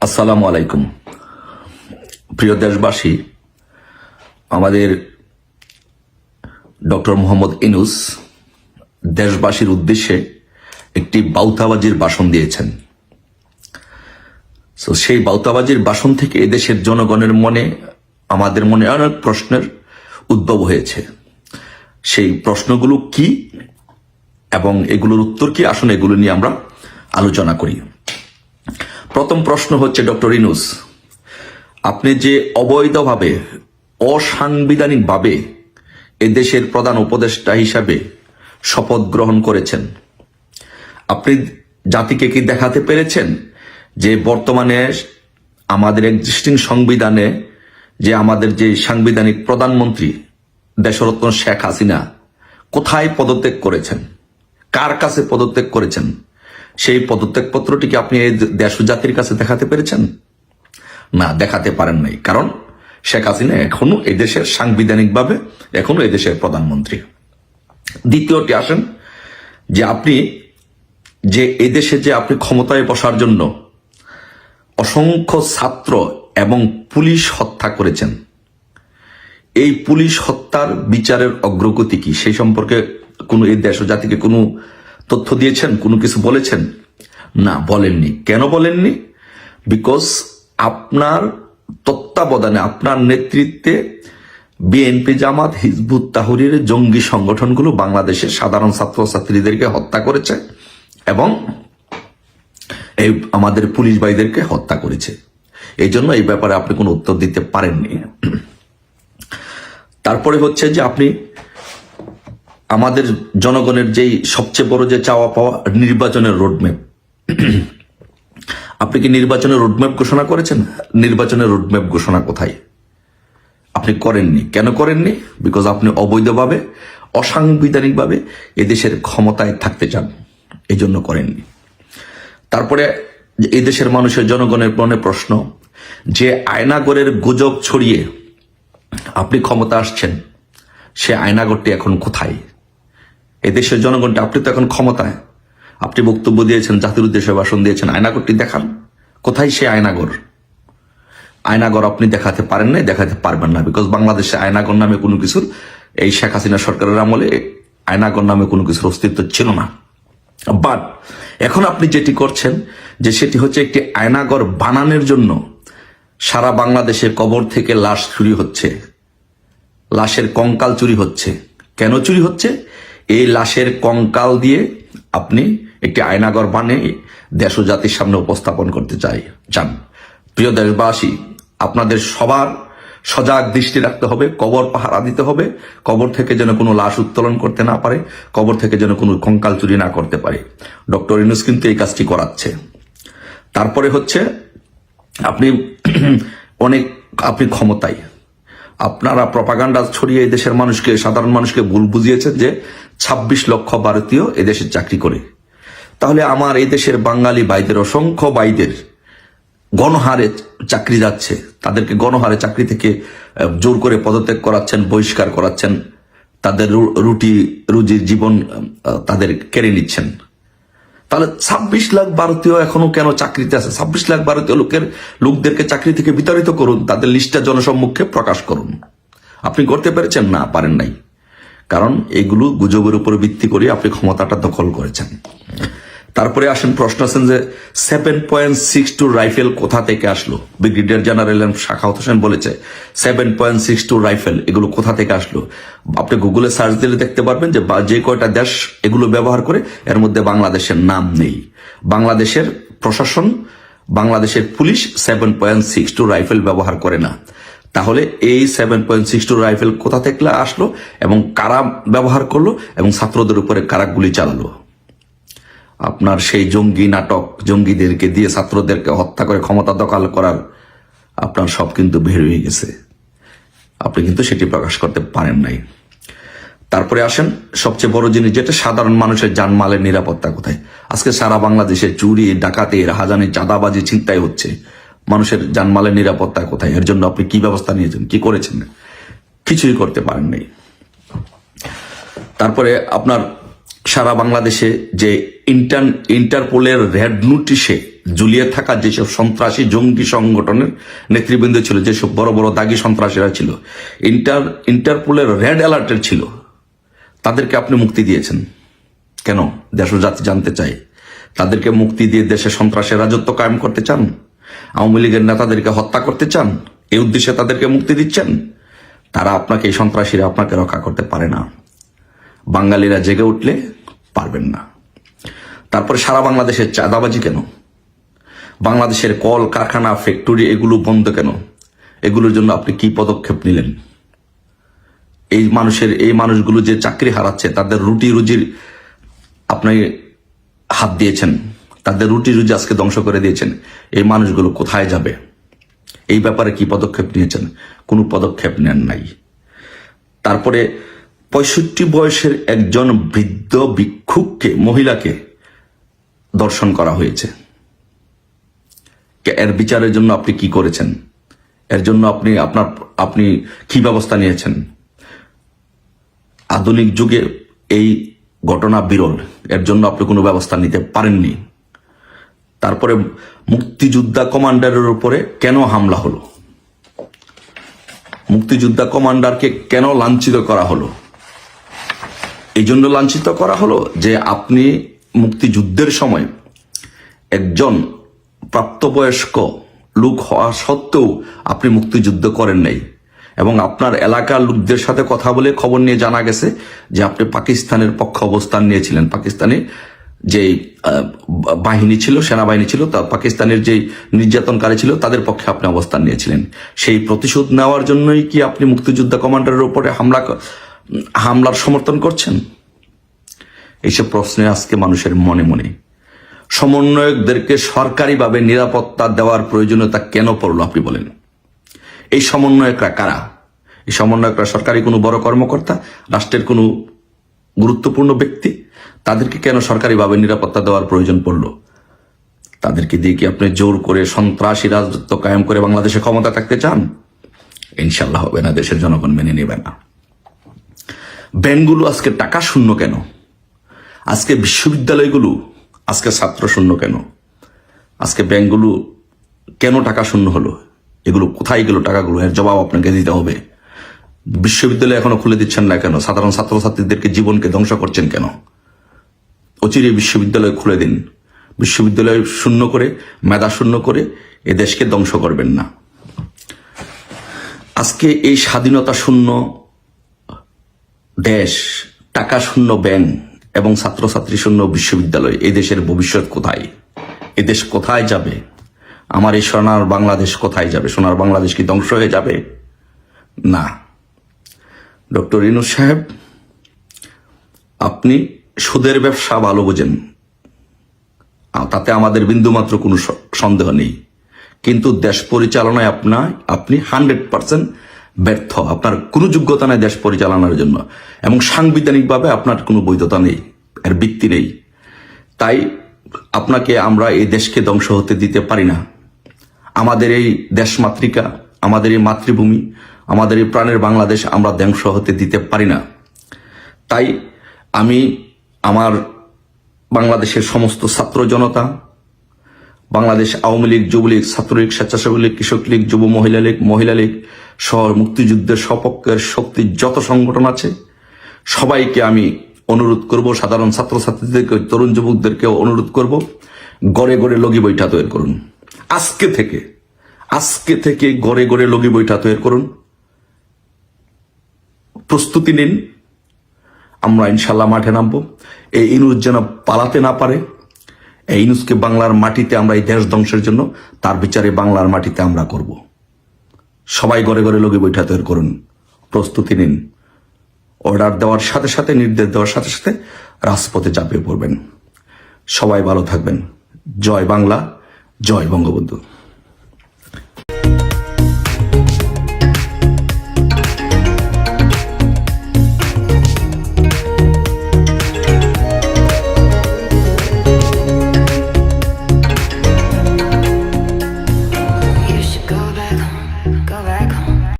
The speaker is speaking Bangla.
আসসালামু আলাইকুম। প্রিয় দেশবাসী, আমাদের ডক্টর মোহাম্মদ ইনুস দেশবাসীর উদ্দেশ্যে একটি বাউতাবাজির ভাষণ দিয়েছেন। তো সেই বাউতাবাজির ভাষণ থেকে এদেশের জনগণের মনে, আমাদের মনে অনেক প্রশ্নের উদ্ভব হয়েছে। সেই প্রশ্নগুলো কি এবং এগুলোর উত্তর কি? আসলে এগুলো নিয়ে আমরা আলোচনা করি। প্রথম প্রশ্ন হচ্ছে ডক্টর ইনুস, আপনি যে অবৈধভাবে, অসাংবিধানিকভাবে এদেশের প্রধান উপদেষ্টা হিসাবে শপথ গ্রহণ করেছেন, আপনি জাতিকে কি দেখাতে পেরেছেন যে বর্তমানে আমাদের এক্সিস্টিং সংবিধানে যে আমাদের যে সাংবিধানিক প্রধানমন্ত্রী দেশরত্ন শেখ হাসিনা কোথায় পদত্যাগ করেছেন, কার কাছে পদত্যাগ করেছেন সেই পদত্যাগ পত্রটিকে আপনি এই দেশ জাতির কাছে দেখাতে পেরেছেন? না, দেখাতে পারেন নাই। কারণ শেখ হাসিনা এখনও এদেশের সাংবিধানিকভাবে এখনও এদেশের প্রধানমন্ত্রী। দ্বিতীয়টি আসেন যে আপনি যে এদেশে যে আপনি ক্ষমতায় বসার জন্য অসংখ্য ছাত্র এবং পুলিশ হত্যা করেছেন, এই পুলিশ হত্যার বিচারের অগ্রগতি কি? সেই সম্পর্কে কোনো এই দেশ জাতিকে কোনো তথ্য দিয়েছেন, কোনো কিছু বলেছেন? না, বলেননি। কেন বলেননি? বিকজ আপনার তত্ত্বাবধানে, আপনার নেতৃত্বে বিএনপি জামাত, হিজবুত তাহরির জঙ্গি সংগঠনগুলো বাংলাদেশের সাধারণ ছাত্রছাত্রীদেরকে হত্যা করেছে এবং এই আমাদের পুলিশ ভাইদেরকে হত্যা করেছে। এই জন্য এই ব্যাপারে আপনি কোনো উত্তর দিতে পারেননি। তারপরে হচ্ছে যে আপনি আমাদের জনগণের যেই সবচেয়ে বড় যে চাওয়া পাওয়া নির্বাচনের রোডম্যাপ আপনি কি নির্বাচনের রোডম্যাপ ঘোষণা করেছেন? নির্বাচনের রোডম্যাপ ঘোষণা কোথায়? আপনি করেননি। কেন করেননি? বিকজ আপনি অবৈধভাবে, অসাংবিধানিকভাবে এদেশের ক্ষমতায় থাকতে চান। এই জন্য করেননি। তারপরে এই দেশের মানুষের জনগণের মনে প্রশ্ন, যে আয়নাগরের গুজব ছড়িয়ে আপনি ক্ষমতা আসছেন, সে আয়নাগরটি এখন কোথায়? এদেশের জনগণটা আপনি তো এখন ক্ষমতায়। আপনি বক্তব্য দিয়েছেন, জাতির উদ্দেশ্যে ভাষণ দিয়েছেন, আয়নাগরটি দেখান। কোথায় সে আয়নাগর? আয়নাগর আপনি দেখাতে পারেন না দেখাতে পারবেন না বিকজ বাংলাদেশে আয়নাগর নামে কোনো কিছুর, এই শেখ হাসিনা সরকারের আমলে আয়নাগর নামে কোনো কিছুর অস্তিত্ব ছিল না। বাট এখন আপনি যেটি করছেন, যে সেটি হচ্ছে একটি আয়নাগর বানানোর জন্য সারা বাংলাদেশে কবর থেকে লাশ চুরি হচ্ছে। লাশের কঙ্কাল চুরি হচ্ছে। কেন চুরি হচ্ছে? এই লাশের কঙ্কাল দিয়ে আপনি একটি আয়নাগর বানিয়ে দেশ ও জাতির সামনে উপস্থাপন করতে চাই চান প্রিয় দেশবাসী, আপনাদের সবার সজাগ দৃষ্টি রাখতে হবে, কবর পাহারা দিতে হবে, কবর থেকে যেন কোনো লাশ উত্তোলন করতে না পারে, কবর থেকে যেন কোনো কঙ্কাল চুরি না করতে পারে। ডক্টর ইনুস কিন্তু এই কাজটি করাচ্ছে। তারপরে হচ্ছে, আপনি অনেক, আপনি ক্ষমতায়। আপনারা প্রপাগান্ডা ছড়িয়ে এই দেশের মানুষকে, সাধারণ মানুষকে ভুল বুঝিয়েছেন যে ২৬ লক্ষ ভারতীয় এদেশে চাকরি করে। তাহলে আমার এই দেশের বাঙালি ভাইদের, অসংখ্য ভাইদের গণহারে চাকরি যাচ্ছে। তাদেরকে গণহারে চাকরি থেকে জোর করে পদত্যাগ করাচ্ছেন, বহিষ্কার করাচ্ছেন। তাদের রুটি, রুজির জীবন তাদের কেড়ে নিচ্ছেন। তাহলে ছাব্বিশ লাখ ভারতীয় এখনও কেন চাকরিতে আছে? ছাব্বিশ লাখ ভারতীয় লোকের, লোকদেরকে চাকরি থেকে বিতাড়িত করুন, তাদের লিস্টটা জনসম্মুখে প্রকাশ করুন। আপনি করতে পেরেছেন? না, পারেন নাই। কারণ এগুলো গুজবের উপর ভিত্তি করে আপনি ক্ষমতাটা দখল করেছেন। তারপরে আসেন প্রশ্ন আছেন যে seven point six two rifle কোথা থেকে আসলো? ব্রিগেডিয়ার জেনারেল শাখাওত হোসেন বলেছে seven point six two rifle এগুলো কোথা থেকে আসলো? আপনি গুগলে সার্চ দিলে দেখতে পারবেন যে যে কয়টা দেশ এগুলো ব্যবহার করে, এর মধ্যে বাংলাদেশের নাম নেই। বাংলাদেশের প্রশাসন, বাংলাদেশের police seven point six two rifle ব্যবহার করে না। তাহলে এই seven point six two rifle কোথা থেকে আসলো এবং কারা ব্যবহার করল এবং ছাত্রদের উপরে কারা গুলি চালালো? আপনার সেই জঙ্গি নাটক জঙ্গিদেরকে দিয়ে ছাত্রদেরকে হত্যা করে ক্ষমতা দখল করার আপনার সব কিন্তু বের হয়ে গেছে। আপনি কিন্তু সেটি প্রকাশ করতে পারেন নাই। তারপরে আসেন, সবচেয়ে বড় জিনিস যেটা, সাধারণ মানুষের জানমালের নিরাপত্তা কোথায়? আজকে সারা বাংলাদেশে চুরি, ডাকাতি, রাহাজানি, চাঁদাবাজি চিন্তাই হচ্ছে। মানুষের জানমালের নিরাপত্তা কোথায়? এর জন্য আপনি কি ব্যবস্থা নিয়েছেন? কি করেছেন? কিছুই করতে পারেন নাই। তারপরে আপনার সারা বাংলাদেশে যে ইন্টার, ইন্টারপোলের রেড নোটিশে জুলিয়ে থাকা যেসব সন্ত্রাসী জঙ্গি সংগঠনের নেতৃবৃন্দ ছিল, যেসব বড় বড় দাগি সন্ত্রাসীরা ছিল, ইন্টার, ইন্টারপোলের রেড অ্যালার্টের ছিল, তাদেরকে আপনি মুক্তি দিয়েছেন। কেন? দেশ জাতি জানতে চাই তাদেরকে মুক্তি দিয়ে দেশে সন্ত্রাসের রাজত্ব কায়েম করতে চান? আওয়ামী লীগের নেতাদেরকে হত্যা করতে চান? এই উদ্দেশ্যে তাদেরকে মুক্তি দিচ্ছেন? তারা আপনাকে, এই সন্ত্রাসীরা আপনাকে রক্ষা করতে পারে না। বাঙালিরা জেগে উঠলে পারবেন না। তারপরে সারা বাংলাদেশের চাঁদাবাজি কেন? বাংলাদেশের কল, কারখানা, ফ্যাক্টরি, এগুলো বন্ধ কেন? এগুলোর জন্য আপনি কি পদক্ষেপ নিলেন? এই মানুষের, এই মানুষগুলো যে চাকরি হারাচ্ছে, তাদের রুটি রুজির আপনি হাত দিয়েছেন। তাদের রুটি রুজি আজকে ধ্বংস করে দিয়েছেন। এই মানুষগুলো কোথায় যাবে? এই ব্যাপারে কি পদক্ষেপ নিয়েছেন? কোনো পদক্ষেপ নেন নাই। তারপরে পঁয়ষট্টি বয়সের একজন বৃদ্ধ ভিক্ষুককে, মহিলাকে দর্শন করা হয়েছে। এর বিচারের জন্য আপনি কি করেছেন? এর জন্য আপনি, আপনার, আপনি কি ব্যবস্থা নিয়েছেন? আধুনিক যুগে এই ঘটনা বিরল। এর জন্য আপনি কোনো ব্যবস্থা নিতে পারেননি। তারপরে মুক্তিযোদ্ধা কমান্ডারের উপরে কেন হামলা হলো? মুক্তিযোদ্ধা কমান্ডারকে কেন লাঞ্ছিত করা হলো? এই জন্য লাঞ্ছিত করা হলো যে আপনি মুক্তিযুদ্ধের সময় একজন প্রাপ্তবয়স্ক লোক হওয়া সত্ত্বেও আপনি মুক্তিযুদ্ধ করেন নাই। এবং আপনার এলাকার লোকদের সাথে কথা বলে খবর নিয়ে জানা গেছে যে আপনি পাকিস্তানের পক্ষ অবস্থান নিয়েছিলেন। পাকিস্তানে যে বাহিনী ছিল, সেনাবাহিনী ছিল, তা পাকিস্তানের যে নির্যাতনকারী ছিল, তাদের পক্ষে আপনি অবস্থান নিয়েছিলেন। সেই প্রতিশোধ নেওয়ার জন্যই কি আপনি মুক্তিযোদ্ধা কমান্ডারের উপরে হামলা হামলার সমর্থন করছেন? এইসব প্রশ্নে আজকে মানুষের মনে মনে সমন্বয়কদেরকে সরকারিভাবে নিরাপত্তা দেওয়ার প্রয়োজনীয়তা কেন পড়ল আপনি বলেন। এই সমন্বয়করা কারা? এই সমন্বয়করা সরকারি কোনো বড় কর্মকর্তা, রাষ্ট্রের কোনো গুরুত্বপূর্ণ ব্যক্তি? তাদেরকে কেন সরকারিভাবে নিরাপত্তা দেওয়ার প্রয়োজন পড়ল? তাদেরকে দিয়ে কি আপনি জোর করে সন্ত্রাসী রাজত্ব কায়েম করে বাংলাদেশে ক্ষমতা থাকতে চান? ইনশাল্লাহ হবে না, দেশের জনগণ মেনে নেবে না। ব্যাংকগুলো আজকে টাকা শূন্য কেন? আজকে বিশ্ববিদ্যালয়গুলো আজকে ছাত্র শূন্য কেন? আজকে ব্যাংকগুলো কেন টাকা শূন্য হলো? এগুলো কোথায় গেল টাকাগুলো এর জবাব আপনাকে দিতে হবে? বিশ্ববিদ্যালয় এখনও খুলে দিচ্ছেন না কেন? সাধারণ ছাত্রছাত্রীদেরকে জীবনকে ধ্বংস করছেন কেন? অচিরে বিশ্ববিদ্যালয় খুলে দিন। বিশ্ববিদ্যালয় শূন্য করে, মেধা শূন্য করে এ দেশকে ধ্বংস করবেন না। আজকে এই স্বাধীনতা শূন্য দেশ টাকা শূন্য ব্যাংক এবং ছাত্রছাত্রী শূন্য বিশ্ববিদ্যালয়, এই দেশের ভবিষ্যৎ কোথায়? এ দেশ কোথায় যাবে? আমার এই সোনার বাংলাদেশ কোথায় যাবে? সোনার বাংলাদেশ কি ধ্বংস হয়ে যাবে? না। ডক্টর ইনুস সাহেব, আপনি সুদের ব্যবসা ভালো বোঝেন। তাতে আমাদের বিন্দুমাত্র কোনো সন্দেহ নেই। কিন্তু দেশ পরিচালনায় আপনার আপনি হান্ড্রেড পার্সেন্ট ব্যর্থ। আপনার কোনো যোগ্যতা নেই দেশ পরিচালনার জন্য। এবং সাংবিধানিকভাবে আপনার কোনো বৈধতা নেই, এর ভিত্তি নেই। তাই আপনাকে আমরা এই দেশকে ধ্বংস হতে দিতে পারি না। আমাদের এই দেশ মাতৃকা, আমাদের এই মাতৃভূমি, আমাদের এই প্রাণের বাংলাদেশ আমরা ধ্বংস হতে দিতে পারি না। তাই আমি আমার বাংলাদেশের সমস্ত ছাত্র জনতা, বাংলাদেশ আওয়ামী লীগ, যুবলীগ, ছাত্রলীগ স্বেচ্ছাসেবী লীগ, কৃষক লীগ, যুব মহিলা লীগ মহিলা লীগ মুক্তিযুদ্ধের সপক্ষের শক্তির যত সংগঠন আছে, সবাইকে আমি অনুরোধ করব, সাধারণ ছাত্রছাত্রীদেরকে, তরুণ যুবকদেরকেও অনুরোধ করব, গড়ে গড়ে লগি বৈঠা তৈরি করুন। আজকে থেকে আজকে থেকে গড়ে গড়ে লগি বৈঠা তৈরি করুন। প্রস্তুতি নিন। আমরা ইনশাল্লাহ মাঠে নামবো। এই ইনুস যেন পালাতে না পারে, এই ইনুসকে বাংলার মাটিতে আমরা এই দেশ ধ্বংসের জন্য, তার বিচারে বাংলার মাটিতে আমরা করব। সবাই ঘরে ঘরে লোকে বৈঠা তৈরি করুন। প্রস্তুতি নিন। অর্ডার দেওয়ার সাথে সাথে, নির্দেশ দেওয়ার সাথে সাথে রাজপথে চাপিয়ে পড়বেন। সবাই ভালো থাকবেন। জয় বাংলা, জয় বঙ্গবন্ধু।